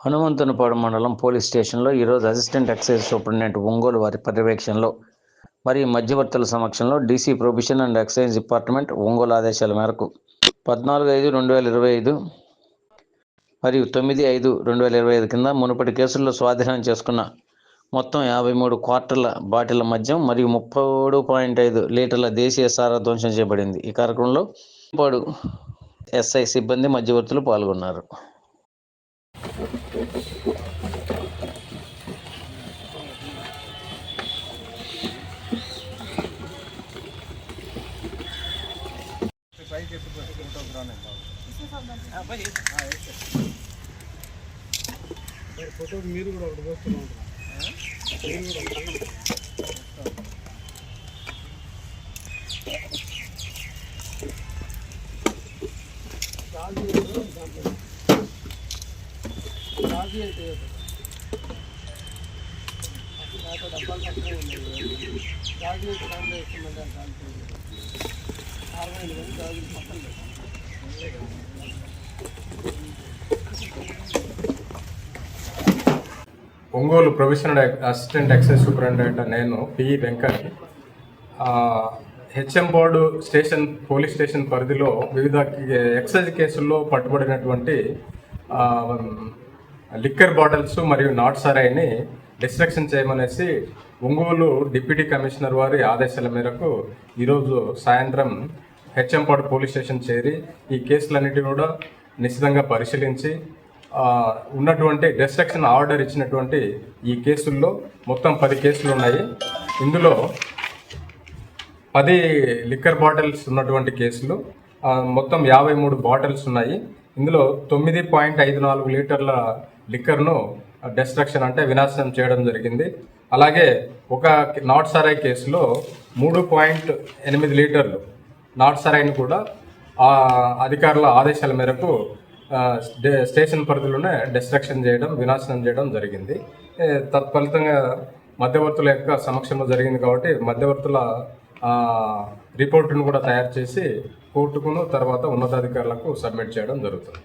హనుమంతునిపాడు మండలం పోలీస్ స్టేషన్లో ఈరోజు అసిస్టెంట్ ఎక్సైజ్ సూపరింటెండెంట్ ఒంగోలు వారి పర్యవేక్షణలో మరియు మధ్యవర్తుల సమక్షంలో DC prohibition and excise department Ongole ఆదేశాల మేరకు పద్నాలుగు ఐదు రెండు వేల ఇరవై ఐదు మరియు తొమ్మిది ఐదు రెండు వేల ఇరవై ఐదు కింద మునుపటి కేసుల్లో స్వాధీనం చేసుకున్న మొత్తం యాభై మూడు క్వార్టర్ల బాటిల మద్యం మరియు ముప్పై మూడు పాయింట్ ఐదు లీటర్ల దేశీయ సారా ధ్వంసం చేయబడింది. ఈ కార్యక్రమంలో పాడు ఎస్ఐ సిబ్బంది మధ్యవర్తులు పాల్గొన్నారు. ఫోటో మీరు కూడా ఒకటి పోస్తున్నా రాజు అయితే నాతో డబ్బాలు పక్కనే ఉన్నాయి రాజు అయితే దాంట్లో వేసుకున్నట్టు దాంట్లో అరవై ఎనిమిది రాజు పక్కన పెట్టాను Ongole professional assistant excise superintendent నేను P. Venkat HM board station police station పరిధిలో వివిధ ఎక్సైజ్ కేసుల్లో పట్టుబడినటువంటి లిక్కర్ బాటిల్స్ మరియు నాట్ సరాయిని డిస్ట్రక్షన్ చేయమనేసి ఒంగోలు డిప్యూటీ కమిషనర్ వారి ఆదేశాల మేరకు ఈరోజు సాయంత్రం హెచ్ఎంపాడు పోలీస్ స్టేషన్ చేరి ఈ కేసులన్నిటి కూడా నిశ్చితంగా పరిశీలించి ఉన్నటువంటి డిస్ట్రక్షన్ ఆర్డర్ ఇచ్చినటువంటి ఈ కేసుల్లో మొత్తం పది కేసులు ఉన్నాయి. ఇందులో పది లిక్కర్ బాటిల్స్ ఉన్నటువంటి కేసులు మొత్తం యాభై మూడు బాటిల్స్ ఉన్నాయి. ఇందులో తొమ్మిది పాయింట్ ఐదు నాలుగు లీటర్ల లిక్కర్ను డిస్ట్రక్షన్ అంటే వినాశనం చేయడం జరిగింది. అలాగే ఒక నాట్ సరాయ్ కేసులో మూడు పాయింట్ ఎనిమిది లీటర్లు నాట్ సరాయిని కూడా ఆ అధికారుల ఆదేశాల మేరకు స్టేషన్ పరిధిలోనే డిస్ట్రక్షన్ చేయడం వినాశనం చేయడం జరిగింది. తత్ఫలితంగా మధ్యవర్తుల యొక్క సమక్షంలో జరిగింది కాబట్టి మధ్యవర్తుల రిపోర్టును కూడా తయారు చేసి కోర్టుకును తర్వాత ఉన్నతాధికారులకు సబ్మిట్ చేయడం జరుగుతుంది.